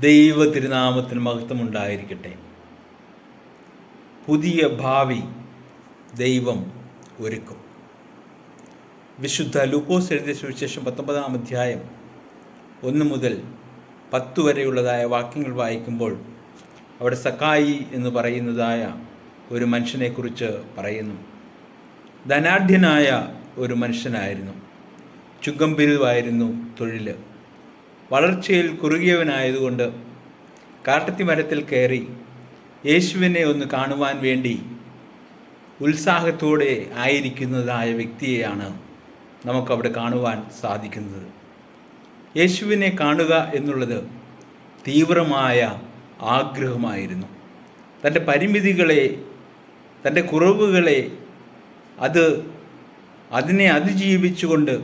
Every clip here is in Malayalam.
ദൈവ തിരുനാമത്തിന് മഹത്വം ഉണ്ടായിരിക്കട്ടെ പുതിയ ഭാവി ദൈവം ഒരുക്കും. വിശുദ്ധ ലൂക്കോസ് എഴുതിയ സുവിശേഷം പത്തൊമ്പതാം അധ്യായം ഒന്ന് മുതൽ പത്ത് വരെയുള്ളതായ വാക്യങ്ങൾ വായിക്കുമ്പോൾ അവിടെ സക്കായി എന്ന് പറയുന്നതായ ഒരു മനുഷ്യനെക്കുറിച്ച് പറയുന്നു. ധനാഢ്യനായ ഒരു മനുഷ്യനായിരുന്നു. ചുങ്കം പിരിവായിരുന്നു തൊഴിൽ വളർച്ചയിൽ കുറുകിയവനായതുകൊണ്ട് കാട്ടത്തി മരത്തിൽ കയറി യേശുവിനെ ഒന്ന് കാണുവാൻ വേണ്ടി ഉത്സാഹത്തോടെ ആയിരിക്കുന്നതായ വ്യക്തിയെയാണ് നമുക്കവിടെ കാണുവാൻ സാധിക്കുന്നത്. യേശുവിനെ കാണുക എന്നുള്ളത് തീവ്രമായ ആഗ്രഹമായിരുന്നു. തന്റെ പരിമിതികളെ തന്റെ കുറവുകളെ അത് അതിനെ അതിജീവിച്ചുകൊണ്ട്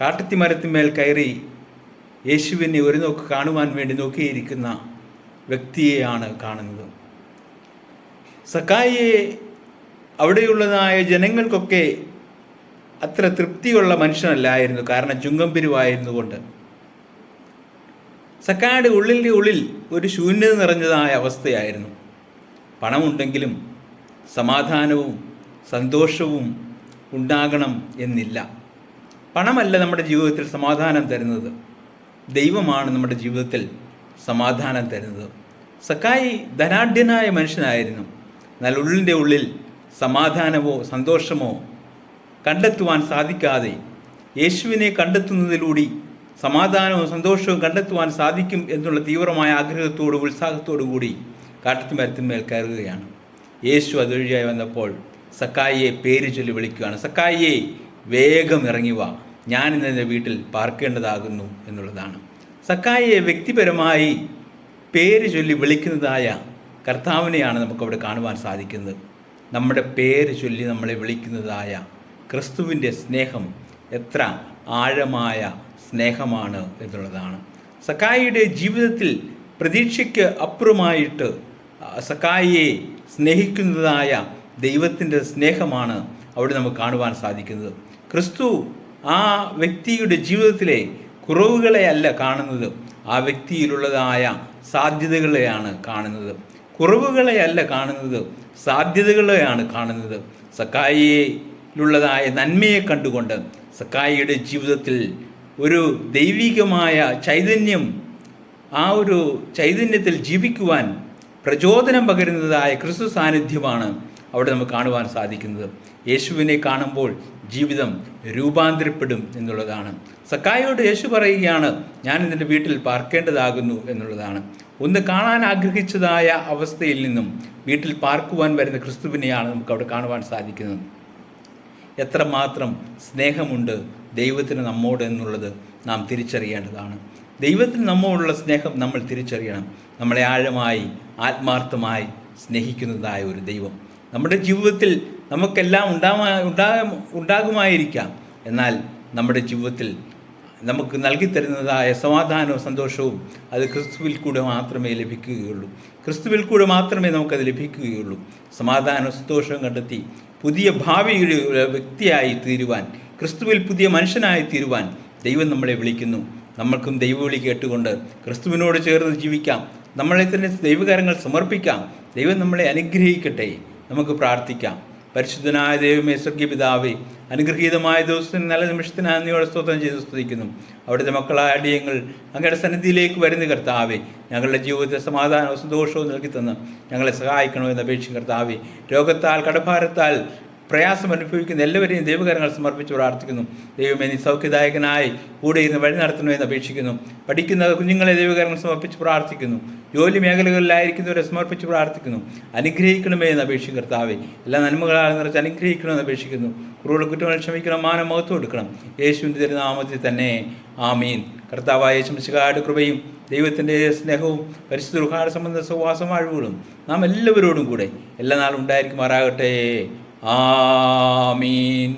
കാട്ടത്തിമരത്തിന്മേൽ കയറി യേശുവിനെ ഒരു നോക്ക് കാണുവാൻ വേണ്ടി നോക്കിയിരിക്കുന്ന വ്യക്തിയെയാണ് കാണുന്നത്. സക്കായിയെ അവിടെയുള്ളതായ ജനങ്ങൾക്കൊക്കെ അത്ര തൃപ്തിയുള്ള മനുഷ്യനല്ലായിരുന്നു കാരണം ചുങ്കം പിരിവായിരുന്നു കൊണ്ട്. സക്കായുടെ ഉള്ളിന്റെ ഉള്ളിൽ ഒരു ശൂന്യത നിറഞ്ഞതായ അവസ്ഥയായിരുന്നു. പണമുണ്ടെങ്കിലും സമാധാനവും സന്തോഷവും ഉണ്ടാകണം എന്നില്ല. പണമല്ല നമ്മുടെ ജീവിതത്തിൽ സമാധാനം തരുന്നത്. ദൈവമാണ് നമ്മുടെ ജീവിതത്തിൽ സമാധാനം തരുന്നത്. സക്കായി ധനാഢ്യനായ മനുഷ്യനായിരുന്നു. എന്നാൽ ഉള്ളിന്റെ ഉള്ളിൽ സമാധാനമോ സന്തോഷമോ കണ്ടെത്തുവാൻ സാധിക്കാതെ യേശുവിനെ കണ്ടെത്തുന്നതിലൂടെ സമാധാനവും സന്തോഷവും കണ്ടെത്തുവാൻ സാധിക്കും എന്നുള്ള തീവ്രമായ ആഗ്രഹത്തോടും ഉത്സാഹത്തോടു കൂടി കാട്ടത്തിമരത്തിന്മേൽ കയറുകയാണ്. യേശു അതുവഴിയായി വന്നപ്പോൾ സക്കായിയെ പേര് ചൊല്ലി വിളിക്കുകയാണ്. സക്കായിയെ വേഗം ഇറങ്ങി വാ. ഞാൻ ഇന്ന് എന്റെ വീട്ടിൽ പാർക്കേണ്ടതാകുന്നു എന്നുള്ളതാണ്. സക്കായിയെ വ്യക്തിപരമായി പേര് ചൊല്ലി വിളിക്കുന്നതായ കർത്താവിനെയാണ് നമുക്കവിടെ കാണുവാൻ സാധിക്കുന്നത്. നമ്മുടെ പേര് ചൊല്ലി നമ്മളെ വിളിക്കുന്നതായ ക്രിസ്തുവിന്റെ സ്നേഹം എത്ര ആഴമായ സ്നേഹമാണ് എന്നുള്ളതാണ്. സക്കായിയുടെ ജീവിതത്തിൽ പ്രതീക്ഷയ്ക്ക് അപ്പുറമായിട്ട് സക്കായിയെ സ്നേഹിക്കുന്നതായ ദൈവത്തിന്റെ സ്നേഹമാണ് അവിടെ നമുക്ക് കാണുവാൻ സാധിക്കുന്നത്. ക്രിസ്തു ആ വ്യക്തിയുടെ ജീവിതത്തിലെ കുറവുകളെ അല്ല കാണുന്നത്. ആ വ്യക്തിയിലുള്ളതായ സാധ്യതകളെയാണ് കാണുന്നത്. കുറവുകളെ അല്ല കാണുന്നത് സാധ്യതകളെയാണ് കാണുന്നത്. സക്കായിയിലുള്ളതായ നന്മയെ കണ്ടുകൊണ്ട് സക്കായിയുടെ ജീവിതത്തിൽ ഒരു ദൈവികമായ ചൈതന്യം ആ ഒരു ചൈതന്യത്തിൽ ജീവിക്കുവാൻ പ്രചോദനം പകരുന്നതായ ക്രിസ്തു സാന്നിധ്യമാണ് അവിടെ നമുക്ക് കാണുവാൻ സാധിക്കുന്നത്. യേശുവിനെ കാണുമ്പോൾ ജീവിതം രൂപാന്തരപ്പെടും എന്നുള്ളതാണ്. സക്കായോട് യേശു പറയുകയാണ് ഞാൻ ഇതിന്റെ വീട്ടിൽ പാർക്കേണ്ടതാകുന്നു എന്നുള്ളതാണ്. ഒന്ന് കാണാൻ ആഗ്രഹിച്ചതായ അവസ്ഥയിൽ നിന്നും വീട്ടിൽ പാർക്കുവാൻ വരുന്ന ക്രിസ്തുവിനെയാണ് നമുക്ക് അവിടെ കാണുവാൻ സാധിക്കുന്നത്. എത്രമാത്രം സ്നേഹമുണ്ട് ദൈവത്തിന് നമ്മോട് എന്നുള്ളത് നാം തിരിച്ചറിയേണ്ടതാണ്. ദൈവത്തിന് നമ്മോടുള്ള സ്നേഹം നമ്മൾ തിരിച്ചറിയണം. നമ്മളെ ആഴമായി ആത്മാർത്ഥമായി സ്നേഹിക്കുന്നതായ ഒരു ദൈവം. നമ്മുടെ ജീവിതത്തിൽ നമുക്കെല്ലാം ഉണ്ടാ ഉണ്ടാ ഉണ്ടാകുമായിരിക്കാം. എന്നാൽ നമ്മുടെ ജീവിതത്തിൽ നമുക്ക് നൽകിത്തരുന്നതായ സമാധാനവും സന്തോഷവും അത് ക്രിസ്തുവിൽ കൂടെ മാത്രമേ ലഭിക്കുകയുള്ളൂ. ക്രിസ്തുവിൽ കൂടെ മാത്രമേ നമുക്കത് ലഭിക്കുകയുള്ളൂ. സമാധാനവും സന്തോഷവും കണ്ടെത്തി പുതിയ ഭാവിയുടെ വ്യക്തിയായി തീരുവാൻ ക്രിസ്തുവിൽ പുതിയ മനുഷ്യനായി തീരുവാൻ ദൈവം നമ്മളെ വിളിക്കുന്നു. നമ്മൾക്കും ദൈവവിളി കേട്ടുകൊണ്ട് ക്രിസ്തുവിനോട് ചേർന്ന് ജീവിക്കാം. നമ്മളെ തന്നെ ദൈവകാരങ്ങൾ സമർപ്പിക്കാം. ദൈവം നമ്മളെ അനുഗ്രഹിക്കട്ടെ. നമുക്ക് പ്രാർത്ഥിക്കാം. പരിശുദ്ധനായ ദൈവമേ സ്വർഗീയ പിതാവേ അനുഗ്രഹീതമായ ദിവസത്തിന് നല്ല നിമിഷത്തിന് നന്ദിയോടെ സ്തോത്രം ചെയ്ത് സ്തുതിക്കുന്നു. അവിടുത്തെ മക്കളായ അടിയങ്ങൾ അങ്ങയുടെ സന്നിധിയിലേക്ക് വരുന്ന കർത്താവെ. ഞങ്ങളുടെ ജീവിതത്തെ സമാധാനവും സന്തോഷവും നൽകി തന്ന് ഞങ്ങളെ സഹായിക്കണമെന്ന് അപേക്ഷിക്കും കർത്താവെ. രോഗത്താൽ കടഭാരത്താൽ പ്രയാസം അനുഭവിക്കുന്ന എല്ലാവരെയും ദൈവകരങ്ങൾ സമർപ്പിച്ച് പ്രാർത്ഥിക്കുന്നു. ദൈവമേ നീ സൗഖ്യദായകനായി കൂടെ ഇരുന്ന് വഴി നടത്തണമെന്ന് അപേക്ഷിക്കുന്നു. പഠിക്കുന്ന കുഞ്ഞുങ്ങളെ ദൈവകരങ്ങൾ സമർപ്പിച്ച് പ്രാർത്ഥിക്കുന്നു. ജോലി മേഖലകളിലായിരിക്കുന്നവരെ സമർപ്പിച്ച് പ്രാർത്ഥിക്കുന്നു. അനുഗ്രഹിക്കണമേ എന്ന് അപേക്ഷിക്കും കർത്താവെ. എല്ലാ നന്മകളാൽ നിറച്ച് അനുഗ്രഹിക്കണമെന്ന് അപേക്ഷിക്കുന്നു. കുറവുള്ള കുറ്റങ്ങൾ ക്ഷമിക്കണം മാനം മഹത്വം എടുക്കണം യേശുവിന്റെ തിരുനാമത്തിൽ തന്നെ ആമീൻ. കർത്താവായ ശംശകാരുടെ കൃപയും ദൈവത്തിന്റെ സ്നേഹവും പരിശുദ്ധ സംബന്ധ സഹവാസമാഴ്വുകളും നാം എല്ലാവരോടും കൂടെ എല്ലാ നാളും ഉണ്ടായിരിക്കുമാറാകട്ടെ. ആമീൻ